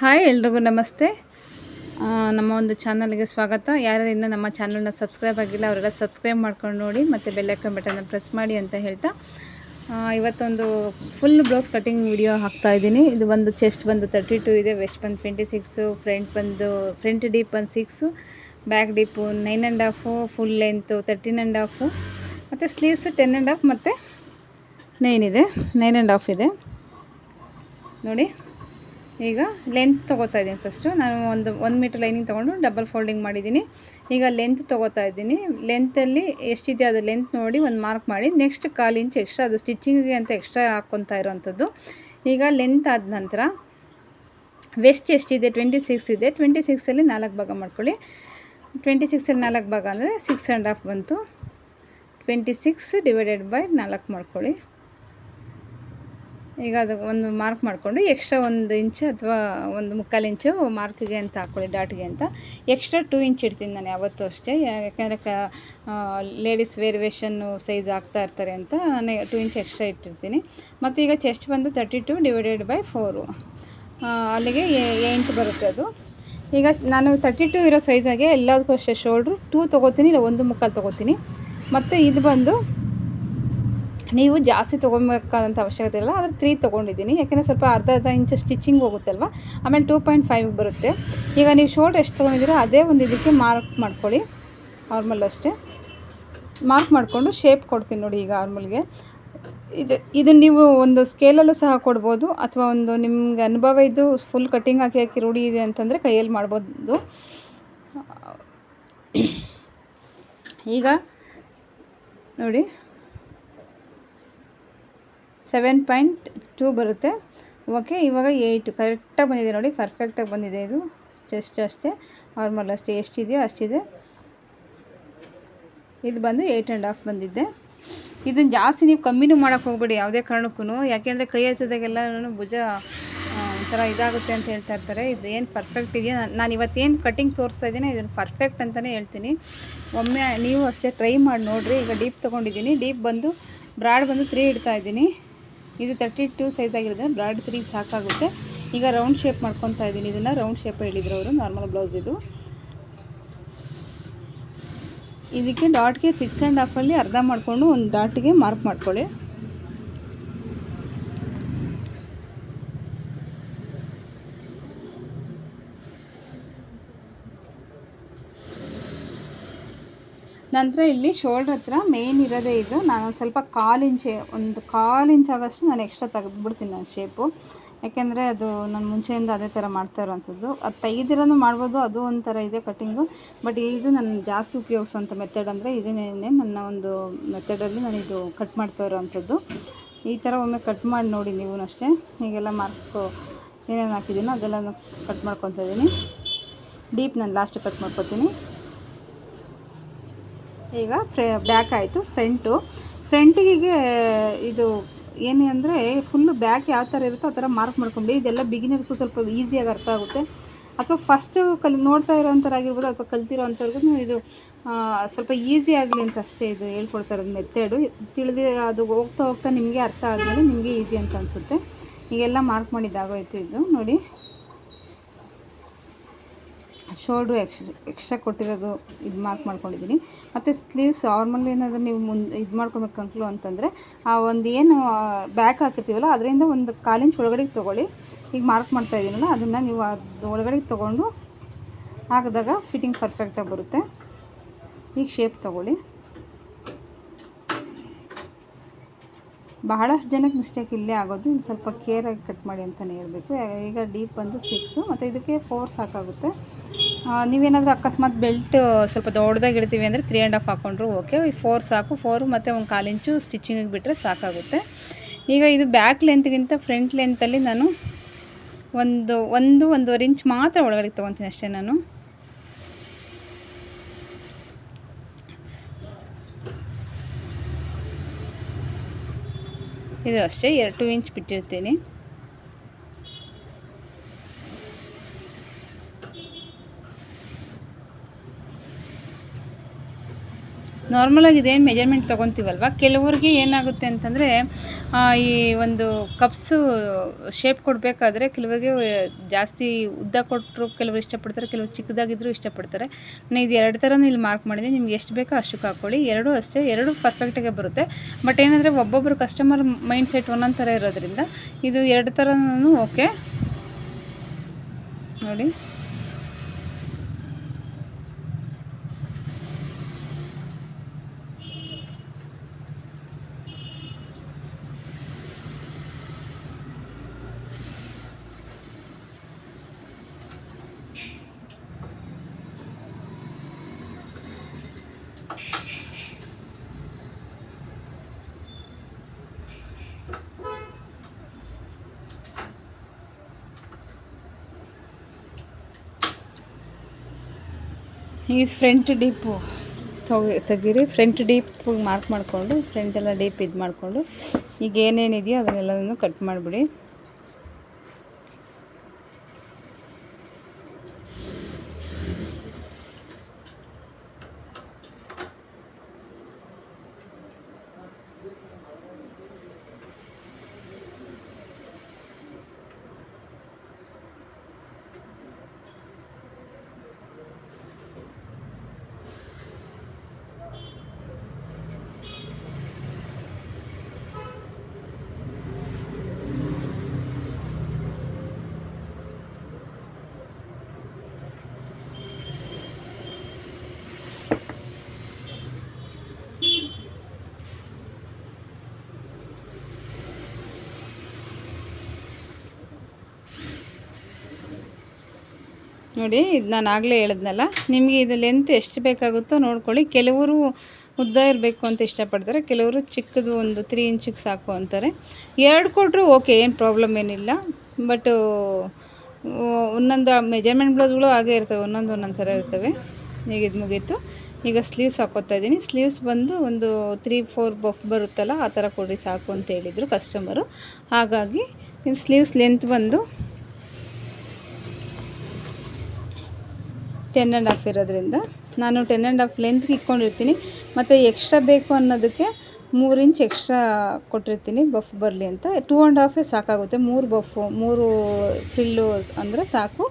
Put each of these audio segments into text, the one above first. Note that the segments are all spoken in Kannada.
ಹಾಯ್ ಎಲ್ರಿಗೂ ನಮಸ್ತೆ. ನಮ್ಮ ಒಂದು ಚಾನಲ್ಗೆ ಸ್ವಾಗತ. ಯಾರು ಇನ್ನೂ ನಮ್ಮ ಚಾನಲ್ನ ಸಬ್ಸ್ಕ್ರೈಬ್ ಆಗಿಲ್ಲ, ಅವರೆಲ್ಲ ಸಬ್ಸ್ಕ್ರೈಬ್ ಮಾಡ್ಕೊಂಡು ನೋಡಿ, ಮತ್ತು ಬೆಲ್ಲೈಕನ್ ಬಟನ್ನ ಪ್ರೆಸ್ ಮಾಡಿ ಅಂತ ಹೇಳ್ತಾ. ಇವತ್ತೊಂದು ಫುಲ್ ಬ್ಲೌಸ್ ಕಟಿಂಗ್ ವಿಡಿಯೋ ಹಾಕ್ತಾ ಇದ್ದೀನಿ. ಇದು ಬಂದು ಚೆಸ್ಟ್ ಬಂದು ತರ್ಟಿ ಟು ಇದೆ. ವೆಸ್ಟ್ ಬಂದು ಟ್ವೆಂಟಿ ಸಿಕ್ಸು ಫ್ರಂಟ್ ಬಂದು ಫ್ರಂಟ್ ಡೀಪ್ ಒಂದು six back deep nine and half full length thirteen and half ಮತ್ತು ಸ್ಲೀವ್ಸು ಟೆನ್ ಆ್ಯಂಡ್ ಹಾಫ್ ಮತ್ತು ನೈನ್ ಇದೆ. ನೈನ್ ಆ್ಯಂಡ್ ಹಾಫ್ ಇದೆ. ನೋಡಿ. ಈಗ ಲೆಂತ್ ತೊಗೋತಾ ಇದ್ದೀನಿ ಫಸ್ಟು ನಾನು ಒಂದು ಒಂದು ಮೀಟ್ರ್ ಲೈನಿಂಗ್ ತೊಗೊಂಡು ಡಬಲ್ ಫೋಲ್ಡಿಂಗ್ ಮಾಡಿದ್ದೀನಿ. ಈಗ ಲೆಂತ್ ತೊಗೋತಾ ಇದ್ದೀನಿ. ಲೆಂತಲ್ಲಿ ಎಷ್ಟಿದೆ ಅದು ಲೆಂತ್ ನೋಡಿ ಒಂದು ಮಾರ್ಕ್ ಮಾಡಿ. ನೆಕ್ಸ್ಟ್ ಕಾಲು ಇಂಚ್ ಎಕ್ಸ್ಟ್ರಾ ಅದು ಸ್ಟಿಚ್ಚಿಂಗಿಗೆ ಅಂತ ಎಕ್ಸ್ಟ್ರಾ ಹಾಕ್ಕೊತಾ ಇರೋವಂಥದ್ದು ಈಗ ಲೆಂತ್ ಆದ ನಂತರ ವೆಸ್ಟ್ ಎಷ್ಟಿದೆ? ಟ್ವೆಂಟಿ ಸಿಕ್ಸ್ ಇದೆ. ಟ್ವೆಂಟಿ ಸಿಕ್ಸಲ್ಲಿ ನಾಲ್ಕು ಭಾಗ ಮಾಡ್ಕೊಳ್ಳಿ. ಟ್ವೆಂಟಿ ಸಿಕ್ಸಲ್ಲಿ ನಾಲ್ಕು ಭಾಗ ಅಂದರೆ ಸಿಕ್ಸ್ ಆ್ಯಂಡ್ ಹಾಫ್ ಬಂತು. ಟ್ವೆಂಟಿ ಸಿಕ್ಸ್ ಡಿವೈಡೆಡ್ ಬೈ ನಾಲ್ಕು ಮಾಡ್ಕೊಳ್ಳಿ. ಈಗ ಅದು ಒಂದು ಮಾರ್ಕ್ ಮಾಡಿಕೊಂಡು ಎಕ್ಸ್ಟ್ರಾ ಒಂದು ಇಂಚ್ ಅಥವಾ ಒಂದು ಮುಕ್ಕಾಲು ಇಂಚು ಮಾರ್ಕಿಗೆ ಅಂತ ಹಾಕ್ಕೊಳ್ಳಿ ಡಾಟ್ಗೆ ಅಂತ. ಎಕ್ಸ್ಟ್ರಾ ಟೂ ಇಂಚ್ ಇಡ್ತೀನಿ ನಾನು ಯಾವತ್ತೂ ಅಷ್ಟೇ. ಯಾಕೆಂದರೆ ಕ ಲೇಡೀಸ್ ವೇರಿಯೇಷನ್ನು ಸೈಜ್ ಆಗ್ತಾ ಇರ್ತಾರೆ ಅಂತ ನಾನು ಟೂ ಇಂಚ್ ಎಕ್ಸ್ಟ್ರಾ ಇಟ್ಟಿರ್ತೀನಿ. ಮತ್ತು ಈಗ ಚೆಸ್ಟ್ ಬಂದು thirty two divided by four ಅಲ್ಲಿಗೆ ಎಂಟು ಬರುತ್ತೆ ಅದು. ಈಗ ನಾನು ತರ್ಟಿ ಟು ಇರೋ ಸೈಜಾಗೆ ಎಲ್ಲದಕ್ಕೂ ಅಷ್ಟೇ ಶೋಲ್ಡ್ರು ಟೂ ತೊಗೋತೀನಿ ಇಲ್ಲ, ಒಂದು ಮುಕ್ಕಾಲು ತೊಗೋತೀನಿ. ಮತ್ತು ಇದು ಬಂದು ನೀವು ಜಾಸ್ತಿ ತೊಗೊಬೇಕಾದಂಥ ಅವಶ್ಯಕತೆ ಇಲ್ಲ, ಆದರೆ ತ್ರೀ ತೊಗೊಂಡಿದ್ದೀನಿ. ಯಾಕೆಂದರೆ ಸ್ವಲ್ಪ ಅರ್ಧ ಅರ್ಧ ಇಂಚು ಸ್ಟಿಚಿಂಗ್ ಹೋಗುತ್ತಲ್ವ? ಆಮೇಲೆ ಟೂ ಪಾಯಿಂಟ್ ಫೈವ್ ಬರುತ್ತೆ. ಈಗ ನೀವು ಶೋಲ್ಡ್ ಎಷ್ಟು ತೊಗೊಂಡಿದ್ದೀರೋ ಅದೇ ಒಂದು ಇದಕ್ಕೆ ಮಾರ್ಕ್ ಮಾಡ್ಕೊಳ್ಳಿ. ನಾರ್ಮಲ್ ಅಷ್ಟೇ. ಮಾರ್ಕ್ ಮಾಡಿಕೊಂಡು ಶೇಪ್ ಕೊಡ್ತೀನಿ ನೋಡಿ ಈಗ ಆರ್ಮಲ್ಗೆ ಇದು ಇದು ನೀವು ಒಂದು ಸ್ಕೇಲಲ್ಲೂ ಸಹ ಕೊಡ್ಬೋದು, ಅಥವಾ ಒಂದು ನಿಮ್ಗೆ ಅನುಭವ ಇದ್ದು ಫುಲ್ ಕಟ್ಟಿಂಗ್ ಹಾಕಿ ಹಾಕಿ ರೂಢಿ ಇದೆ ಅಂತಂದರೆ ಕೈಯಲ್ಲಿ ಮಾಡ್ಬೋದು. ಈಗ ನೋಡಿ. ಸೆವೆನ್ ಪಾಯಿಂಟ್ ಟೂ ಬರುತ್ತೆ. ಓಕೆ ಇವಾಗ ಏಯ್ಟು ಕರೆಕ್ಟಾಗಿ ಬಂದಿದೆ ನೋಡಿ ಪರ್ಫೆಕ್ಟಾಗಿ ಬಂದಿದೆ ಇದು. ಚೆಸ್ಟ್ ಅಷ್ಟೇ ನಾರ್ಮಲ್ ಅಷ್ಟೇ, ಎಷ್ಟಿದೆಯೋ ಅಷ್ಟಿದೆ. ಇದು ಬಂದು ಏಯ್ಟ್ ಆ್ಯಂಡ್ ಹಾಫ್ ಬಂದಿದ್ದೆ ಇದನ್ನು ಜಾಸ್ತಿ ನೀವು ಕಮ್ಮಿನೂ ಮಾಡೋಕ್ಕೆ ಹೋಗ್ಬೇಡಿ, ಯಾವುದೇ ಕಾರಣಕ್ಕೂ ಯಾಕೆಂದರೆ ಕೈ ಎತ್ತಿದಾಗೆಲ್ಲ ಭುಜ ಒಂಥರ ಇದಾಗುತ್ತೆ ಅಂತ ಹೇಳ್ತಾ ಇರ್ತಾರೆ. ಇದು ಏನು ಪರ್ಫೆಕ್ಟ್ ಇದೆಯಾ? ನಾನು ಇವತ್ತೇನು ಕಟಿಂಗ್ ತೋರಿಸ್ತಾ ಇದ್ದೀನಿ ಇದನ್ನು ಪರ್ಫೆಕ್ಟ್ ಅಂತಲೇ ಹೇಳ್ತೀನಿ. ಒಮ್ಮೆ ನೀವು ಅಷ್ಟೇ ಟ್ರೈ ಮಾಡಿ ನೋಡಿರಿ. ಈಗ ಡೀಪ್ ತೊಗೊಂಡಿದ್ದೀನಿ. ಡೀಪ್ ಬಂದು ಬ್ರಾಡ್ ಬಂದು ತ್ರೀ ಇಡ್ತಾ ಇದ್ದೀನಿ. ಇದು ತರ್ಟಿ ಟೂ ಸೈಜ್ ಆಗಿರೋದ್ರೆ ಬ್ರಾಡ್ ತ್ರೀ ಸಾಕಾಗುತ್ತೆ. ಈಗ ರೌಂಡ್ ಶೇಪ್ ಮಾಡ್ಕೊತಾ ಇದ್ದೀನಿ. ಇದನ್ನು ರೌಂಡ್ ಶೇಪ್ ಹೇಳಿದ್ರು ಅವರು. ನಾರ್ಮಲ್ ಬ್ಲೌಸ್ ಇದು. ಇದಕ್ಕೆ ಡಾಟ್ಗೆ ಸಿಕ್ಸ್ ಆ್ಯಂಡ್ ಹಾಫಲ್ಲಿ ಅರ್ಧ ಮಾಡಿಕೊಂಡು ಒಂದು ಡಾಟ್ಗೆ ಮಾರ್ಕ್ ಮಾಡ್ಕೊಳ್ಳಿ. ನಂತರ ಇಲ್ಲಿ ಶೋಲ್ಡ್ರ್ ಹತ್ರ ಮೇಯ್ನ್ ಇರೋದೇ ಇದು. ನಾನು ಸ್ವಲ್ಪ ಕಾಲು ಇಂಚೆ ಒಂದು ಕಾಲು ಇಂಚ್ ಆಗೋಷ್ಟು ನಾನು ಎಕ್ಸ್ಟ್ರಾ ತೆಗೆದ್ಬಿಡ್ತೀನಿ ನಾನು ಶೇಪು ಯಾಕೆಂದರೆ ಅದು ನಾನು ಮುಂಚೆಯಿಂದ ಅದೇ ಥರ ಮಾಡ್ತಾ ಇರೋವಂಥದ್ದು. ಅದು ತೆಗೆದಿರೋದು ಮಾಡ್ಬೋದು, ಅದು ಒಂಥರ ಇದೆ ಕಟ್ಟಿಂಗು ಬಟ್ ಇದು ನಾನು ಜಾಸ್ತಿ ಉಪಯೋಗಿಸುವಂಥ ಮೆಥಡ್ ಅಂದರೆ ಇದನ್ನೇ ನನ್ನ ಒಂದು ಮೆಥಡಲ್ಲಿ ನಾನು ಇದು ಕಟ್ ಮಾಡ್ತಾ ಇರೋವಂಥದ್ದು. ಈ ಥರ ಒಮ್ಮೆ ಕಟ್ ಮಾಡಿ ನೋಡಿ ನೀವು ಅಷ್ಟೇ. ಹೀಗೆಲ್ಲ ಮಾರ್ಕ್ ಏನೇನು ಹಾಕಿದ್ದೀನೋ ಅದೆಲ್ಲ ಕಟ್ ಮಾಡ್ಕೊತಾ ಇದ್ದೀನಿ. ಡೀಪ್ ನಾನು ಲಾಸ್ಟ್ ಕಟ್ ಮಾಡ್ಕೊತೀನಿ. ಈಗ ಫ್ರೆ ಬ್ಯಾಕ್ ಆಯಿತು ಫ್ರಂಟು ಫ್ರಂಟಿಗೆ ಇದು ಏನು ಅಂದರೆ ಫುಲ್ಲು ಬ್ಯಾಕ್ ಯಾವ ಥರ ಇರುತ್ತೋ ಆ ಥರ ಮಾರ್ಕ್ ಮಾಡ್ಕೊಂಡು ಇದೆಲ್ಲ ಬಿಗಿನರ್ಸ್ಗೂ ಸ್ವಲ್ಪ ಈಸಿಯಾಗಿ ಅರ್ಥ ಆಗುತ್ತೆ. ಅಥವಾ ಫಸ್ಟು ಕಲಿ, ನೋಡ್ತಾ ಇರೋಂಥರಾಗಿರ್ಬೋದು ಅಥವಾ ಕಲ್ತಿರೋ ಅಂಥವ್ರಿಗೂ ಇದು ಸ್ವಲ್ಪ ಈಸಿ ಆಗಲಿ ಅಂತ ಅಷ್ಟೇ ಇದು ಹೇಳ್ಕೊಡ್ತಾ ಇರೋದು ಮೆಥಡು ತಿಳಿದು, ಅದು ಹೋಗ್ತಾ ಹೋಗ್ತಾ ನಿಮಗೆ ಅರ್ಥ ಆದಮೇಲೆ ನಿಮಗೆ ಈಸಿ ಅಂತ ಅನಿಸುತ್ತೆ. ಈಗೆಲ್ಲ ಮಾರ್ಕ್ ಮಾಡಿದ್ದಾಗೋಯ್ತು ಇದು, ನೋಡಿ. ಶೋಲ್ಡ್ರು ಎಕ್ಸ್ಟ್ರಾ ಎಕ್ಸ್ಟ್ರಾ ಕೊಟ್ಟಿರೋದು ಇದು ಮಾರ್ಕ್ ಮಾಡ್ಕೊಂಡಿದ್ದೀನಿ ಮತ್ತು ಸ್ಲೀವ್ಸ್ ನಾರ್ಮಲ್ ಏನಾದರೂ ನೀವು ಮುಂದೆ ಇದು ಮಾಡ್ಕೊಬೇಕು ಅಂಕಲು ಅಂತಂದರೆ, ಆ ಒಂದು ಏನು ಬ್ಯಾಕ್ ಹಾಕಿರ್ತೀವಲ್ಲ, ಅದರಿಂದ ಒಂದು ಕಾಲಿಂಚ್ ಒಳಗಡೆಗೆ ತೊಗೊಳ್ಳಿ. ಈಗ ಮಾರ್ಕ್ ಮಾಡ್ತಾ ಇದ್ದೀನಲ್ಲ ಅದನ್ನು ನೀವು ಅದು ಒಳಗಡೆಗೆ ತೊಗೊಂಡು ಹಾಕಿದಾಗ ಫಿಟ್ಟಿಂಗ್ ಪರ್ಫೆಕ್ಟಾಗಿ ಬರುತ್ತೆ. ಈಗ ಶೇಪ್ ತೊಗೊಳ್ಳಿ. ಬಹಳಷ್ಟು ಜನಕ್ಕೆ ಮಿಸ್ಟೇಕ್ ಇಲ್ಲೇ ಆಗೋದು ಇನ್ನು ಸ್ವಲ್ಪ ಕೇರಾಗಿ ಕಟ್ ಮಾಡಿ ಅಂತಲೇ ಹೇಳಬೇಕು. ಈಗ ಡೀಪ್ ಬಂದು ಸಿಕ್ಸು ಮತ್ತು ಇದಕ್ಕೆ ಫೋರ್ ಸಾಕಾಗುತ್ತೆ. ನೀವೇನಾದರೂ ಅಕಸ್ಮಾತ್ ಬೆಲ್ಟ್ ಸ್ವಲ್ಪ ದೊಡ್ಡದಾಗಿ ಇಡ್ತೀವಿ ಅಂದರೆ ತ್ರೀ ಆ್ಯಂಡ್ ಹಾಫ್ ಹಾಕ್ಕೊಂಡ್ರು ಓಕೆ ಫೋರ್ ಸಾಕು. ಫೋರು ಮತ್ತು ಒಂದು ಕಾಲು ಇಂಚು ಸ್ಟಿಚಿಂಗಿಗೆ ಬಿಟ್ಟರೆ ಸಾಕಾಗುತ್ತೆ. ಈಗ ಇದು ಬ್ಯಾಕ್ ಲೆಂತ್ಗಿಂತ ಫ್ರಂಟ್ ಲೆಂತಲ್ಲಿ ನಾನು ಒಂದು ಒಂದು, ಒಂದೂವರೆ ಇಂಚ್ ಮಾತ್ರ ಒಳಗಡೆ ತೊಗೊತೀನಿ ಅಷ್ಟೇ ನಾನು. ಇದು ಅಷ್ಟೇ, ಎರಡು ಟು ಇಂಚ್ ಬಿಟ್ಟಿರ್ತೀನಿ. ನಾರ್ಮಲಾಗಿ ಇದೇನು ಮೆಜರ್ಮೆಂಟ್ ತೊಗೊತೀವಲ್ವ? ಕೆಲವ್ರಿಗೆ ಏನಾಗುತ್ತೆ ಅಂತಂದರೆ ಈ ಒಂದು ಕಪ್ಸು ಶೇಪ್ ಕೊಡಬೇಕಾದ್ರೆ ಕೆಲವರಿಗೆ ಜಾಸ್ತಿ ಉದ್ದ ಕೊಟ್ಟರು ಕೆಲವರು ಇಷ್ಟಪಡ್ತಾರೆ, ಕೆಲವರು ಚಿಕ್ಕದಾಗಿದ್ದರೂ ಇಷ್ಟಪಡ್ತಾರೆ. ನಾನು ಇದು ಎರಡು ಥರನೂ ಇಲ್ಲಿ ಮಾರ್ಕ್ ಮಾಡಿದೆ. ನಿಮ್ಗೆ ಎಷ್ಟು ಬೇಕೋ ಅಷ್ಟಕ್ಕೆ ಹಾಕ್ಕೊಳ್ಳಿ ಎರಡೂ ಅಷ್ಟೇ, ಎರಡೂ ಪರ್ಫೆಕ್ಟಾಗೆ ಬರುತ್ತೆ. ಬಟ್ ಏನಂದರೆ ಒಬ್ಬೊಬ್ಬರು ಕಸ್ಟಮರ್ ಮೈಂಡ್ ಸೆಟ್ ಒಂದೊಂದು ಥರ ಇರೋದ್ರಿಂದ ಇದು ಎರಡು ಥರನೂ ಓಕೆ ನೋಡಿ. ಈ ಫ್ರಂಟ್ ಡೀಪು ತೆಗೀರಿ. ಫ್ರಂಟ್ ಡೀಪ್ ಮಾರ್ಕ್ ಮಾಡಿಕೊಂಡು, ಫ್ರಂಟ್ ಎಲ್ಲ ಡೀಪ್ ಇದು ಮಾಡಿಕೊಂಡು, ಈಗ ಏನೇನಿದೆಯೋ ಅದನ್ನೆಲ್ಲನೂ ಕಟ್ ಮಾಡಿಬಿಡಿ. ನೋಡಿ, ಇದು ನಾನು ಆಗಲೇ ಹೇಳಿದ್ನಲ್ಲ, ನಿಮಗೆ ಇದು ಲೆಂತ್ ಎಷ್ಟು ಬೇಕಾಗುತ್ತೋ ನೋಡ್ಕೊಳ್ಳಿ. ಕೆಲವರು ಉದ್ದ ಇರಬೇಕು ಅಂತ ಇಷ್ಟಪಡ್ತಾರೆ, ಕೆಲವರು ಚಿಕ್ಕದು ಒಂದು ತ್ರೀ ಇಂಚಿಗೆ ಸಾಕು ಅಂತಾರೆ. ಎರಡು ಕೊಟ್ಟರು ಓಕೆ ಏನು ಪ್ರಾಬ್ಲಮ್ ಏನಿಲ್ಲ. ಬಟ್ ಒಂದೊಂದು ಮೆಜರ್ಮೆಂಟ್ ಬ್ಲೌಸ್ಗಳು ಹಾಗೆ ಇರ್ತವೆ, ಒಂದೊಂದು ಒಂದೊಂದು ಥರ ಇರ್ತವೆ. ಈಗ ಇದು ಮುಗೀತು. ಈಗ ಸ್ಲೀವ್ಸ್ ಹಾಕೋತಾ ಇದ್ದೀನಿ. ಸ್ಲೀವ್ಸ್ ಬಂದು ಒಂದು ತ್ರೀ ಫೋರ್ ಬಫ್ ಬರುತ್ತಲ್ಲ, ಆ ಥರ ಕೊಡಿ ಸಾಕು ಅಂತ ಹೇಳಿದರು ಕಸ್ಟಮರು ಹಾಗಾಗಿ ಸ್ಲೀವ್ಸ್ ಲೆಂತ್ ಬಂದು ಟೆನ್ ಆ್ಯಂಡ್ ಹಾಫ್ ಇರೋದ್ರಿಂದ ನಾನು ಟೆನ್ ಆ್ಯಂಡ್ ಹಾಫ್ ಲೆಂತ್ಗೆ ಇಟ್ಕೊಂಡಿರ್ತೀನಿ. ಮತ್ತು ಎಕ್ಸ್ಟ್ರಾ ಬೇಕು ಅನ್ನೋದಕ್ಕೆ ಮೂರು ಇಂಚ್ ಎಕ್ಸ್ಟ್ರಾ ಕೊಟ್ಟಿರ್ತೀನಿ ಬಫ್ ಬರಲಿ ಅಂತ. ಟೂ ಆ್ಯಂಡ್ ಹಾಫೇ ಸಾಕಾಗುತ್ತೆ. ಮೂರು ಬಫು ಮೂರು ಫಿಲ್ಲು ಅಂದರೆ ಸಾಕು.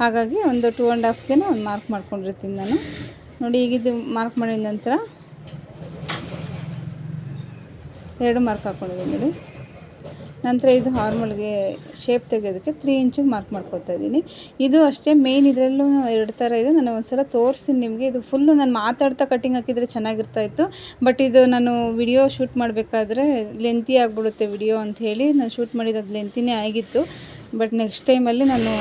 ಹಾಗಾಗಿ ಒಂದು ಟೂ ಆ್ಯಂಡ್ ಹಾಫ್ಗೆ ಒಂದು ಮಾರ್ಕ್ ಮಾಡ್ಕೊಂಡಿರ್ತೀನಿ ನಾನು. ನೋಡಿ ಈಗಿದ್ದು ಮಾರ್ಕ್ ಮಾಡಿದ ನಂತರ ಎರಡು ಮಾರ್ಕ್ ಹಾಕ್ಕೊಂಡಿದ್ದೀನಿ ನೋಡಿ. ನಂತರ ಇದು ಹಾರ್ಮಲ್ಗೆ ಶೇಪ್ ತೆಗೆಯೋದಕ್ಕೆ ತ್ರೀ ಇಂಚಿಗೆ ಮಾರ್ಕ್ ಮಾಡ್ಕೊತಾ ಇದ್ದೀನಿ. ಇದು ಅಷ್ಟೇ ಮೇಯ್ನ್ ಇದರಲ್ಲೂ ಎರಡು ಥರ ಇದೆ. ನಾನು ಒಂದು ಸಲ ತೋರಿಸ್ತೀನಿ ನಿಮಗೆ. ಇದು ಫುಲ್ಲು ನಾನು ಮಾತಾಡ್ತಾ ಕಟ್ಟಿಂಗ್ ಹಾಕಿದರೆ ಚೆನ್ನಾಗಿರ್ತಾ ಇತ್ತು. ಬಟ್ ಇದು ನಾನು ವಿಡಿಯೋ ಶೂಟ್ ಮಾಡಬೇಕಾದ್ರೆ ಲೆಂತಿ ಆಗಿಬಿಡುತ್ತೆ ವಿಡಿಯೋ ಅಂತ ಹೇಳಿ ನಾನು ಶೂಟ್ ಮಾಡಿದ್ದು ಲೆಂತಿನೇ ಆಗಿತ್ತು. ಬಟ್ ನೆಕ್ಸ್ಟ್ ಟೈಮಲ್ಲಿ ನಾನು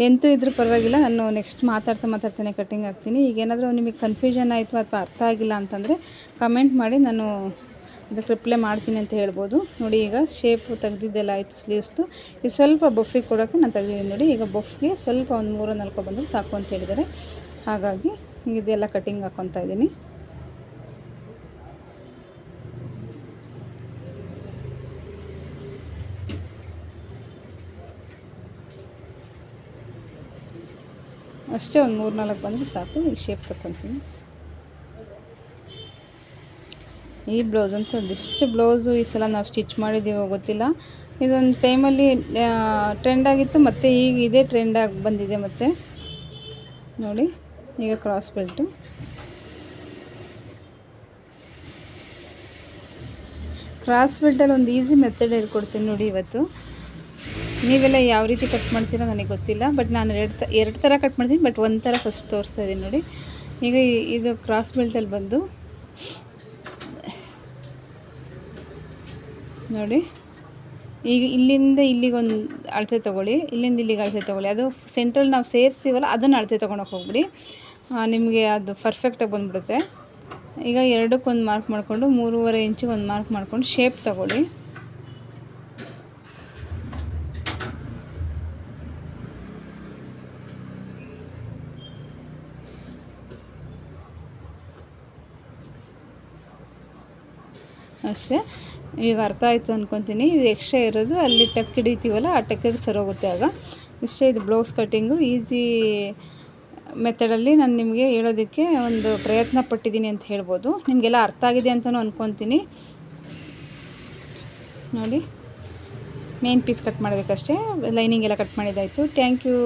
ಲೆಂತು ಇದ್ರೂ ಪರವಾಗಿಲ್ಲ. ನಾನು ನೆಕ್ಸ್ಟ್ ಮಾತಾಡ್ತಾ ಮಾತಾಡ್ತಾನೆ ಕಟ್ಟಿಂಗ್ ಹಾಕ್ತೀನಿ. ಈಗ ಏನಾದರೂ ನಿಮಗೆ ಕನ್ಫ್ಯೂಷನ್ ಆಯಿತು ಅಥವಾ ಅರ್ಥ ಆಗಿಲ್ಲ ಅಂತಂದರೆ ಕಮೆಂಟ್ ಮಾಡಿ. ನಾನು ಅದಕ್ಕೆ ರಿಪ್ಲೈ ಮಾಡ್ತೀನಿ ಅಂತ ಹೇಳ್ಬೋದು. ನೋಡಿ ಈಗ ಶೇಪು ತೆಗ್ದಿದ್ದೆಲ್ಲ ಆಯಿತು ಸ್ಲೀವ್ಸ್ದು ಇದು ಸ್ವಲ್ಪ ಬೊಫಿಗೆ ಕೊಡೋಕ್ಕೆ ನಾನು ತೆಗ್ದಿದ್ದೀನಿ ನೋಡಿ. ಈಗ ಬೊಫ್ಗೆ ಸ್ವಲ್ಪ ಒಂದು ಮೂರು ನಾಲ್ಕು ಬಂದರೆ ಸಾಕು ಅಂತ ಹೇಳಿದ್ದಾರೆ. ಹಾಗಾಗಿ ಇದೆಲ್ಲ ಕಟಿಂಗ್ ಹಾಕ್ಕೊತಾ ಇದ್ದೀನಿ. ಅಷ್ಟೇ ಒಂದು ಮೂರು ನಾಲ್ಕು ಬಂದರೆ ಸಾಕು. ಈಗ ಶೇಪ್ ತಗೊತೀನಿ ಈ ಬ್ಲೌಸ್ ಅಂತ ಅದೆಷ್ಟು ಬ್ಲೌಸು ಈ ಸಲ ನಾವು ಸ್ಟಿಚ್ ಮಾಡಿದ್ದೀವೋ ಗೊತ್ತಿಲ್ಲ. ಇದೊಂದು ಟೈಮಲ್ಲಿ ಟ್ರೆಂಡ್ ಆಗಿತ್ತು, ಮತ್ತು ಈಗ ಇದೇ ಟ್ರೆಂಡಾಗಿ ಬಂದಿದೆ ಮತ್ತು. ನೋಡಿ, ಈಗ ಕ್ರಾಸ್ ಬೆಲ್ಟು ಕ್ರಾಸ್ ಬೆಲ್ಟಲ್ಲಿ ಒಂದು ಈಸಿ ಮೆಥಡ್ ಹೇಳ್ಕೊಡ್ತೀನಿ ನೋಡಿ ಇವತ್ತು. ನೀವೆಲ್ಲ ಯಾವ ರೀತಿ ಕಟ್ ಮಾಡ್ತೀರೋ ನನಗೆ ಗೊತ್ತಿಲ್ಲ ಬಟ್ ನಾನು ಎರಡು ತ, ಎರಡು ಥರ ಕಟ್ ಮಾಡ್ತೀನಿ ಬಟ್ ಒಂದು ಥರ ಫಸ್ಟ್ ತೋರಿಸ್ತಾ ಇದ್ದೀನಿ ನೋಡಿ. ಈಗ ಇದು ಕ್ರಾಸ್ ಬೆಲ್ಟಲ್ಲಿ ಬಂದು ನೋಡಿ. ಈಗ ಇಲ್ಲಿಂದ ಇಲ್ಲಿಗೊಂದು ಅಳತೆ ತೊಗೊಳ್ಳಿ. ಇಲ್ಲಿಂದ ಇಲ್ಲಿಗೆ ಅಳತೆ ತೊಗೊಳ್ಳಿ. ಅದು ಸೆಂಟ್ರಲ್ಲಿ ನಾವು ಸೇರಿಸ್ತೀವಲ್ಲ, ಅದನ್ನು ಅಳತೆ ತೊಗೊಳಕ್ಕೆ ಹೋಗ್ಬಿಡಿ. ನಿಮಗೆ ಅದು ಪರ್ಫೆಕ್ಟಾಗಿ ಬಂದುಬಿಡುತ್ತೆ. ಈಗ ಎರಡಕ್ಕೊಂದು ಮಾರ್ಕ್ ಮಾಡಿಕೊಂಡು, ಮೂರುವರೆ ಇಂಚಿಗೆ ಒಂದು ಮಾರ್ಕ್ ಮಾಡ್ಕೊಂಡು ಶೇಪ್ ತೊಗೊಳ್ಳಿ. ಅಷ್ಟೇ. ಈಗ ಅರ್ಥ ಆಯಿತು ಅಂದ್ಕೊತೀನಿ ಇದು ಎಕ್ಸ್ಟ್ರಾ ಇರೋದು. ಅಲ್ಲಿ ಟಕ್ ಹಿಡಿತೀವಲ್ಲ, ಆ ಟಕ್ಕಿಗೆ ಸರೋಗುತ್ತೆ ಆಗ. ಇಷ್ಟೇ, ಇದು ಬ್ಲೌಸ್ ಕಟ್ಟಿಂಗು. ಈಸಿ ಮೆಥಡಲ್ಲಿ ನಾನು ನಿಮಗೆ ಹೇಳೋದಕ್ಕೆ ಒಂದು ಪ್ರಯತ್ನ ಪಟ್ಟಿದ್ದೀನಿ ಅಂತ ಹೇಳ್ಬೋದು. ನಿಮಗೆಲ್ಲ ಅರ್ಥ ಆಗಿದೆ ಅಂತಲೂ ಅಂದ್ಕೊತೀನಿ ನೋಡಿ. ಮೇನ್ ಪೀಸ್ ಕಟ್ ಮಾಡಬೇಕಷ್ಟೇ. ಲೈನಿಂಗ್ ಎಲ್ಲ ಕಟ್ ಮಾಡಿದ್ದಾಯಿತು. Thank you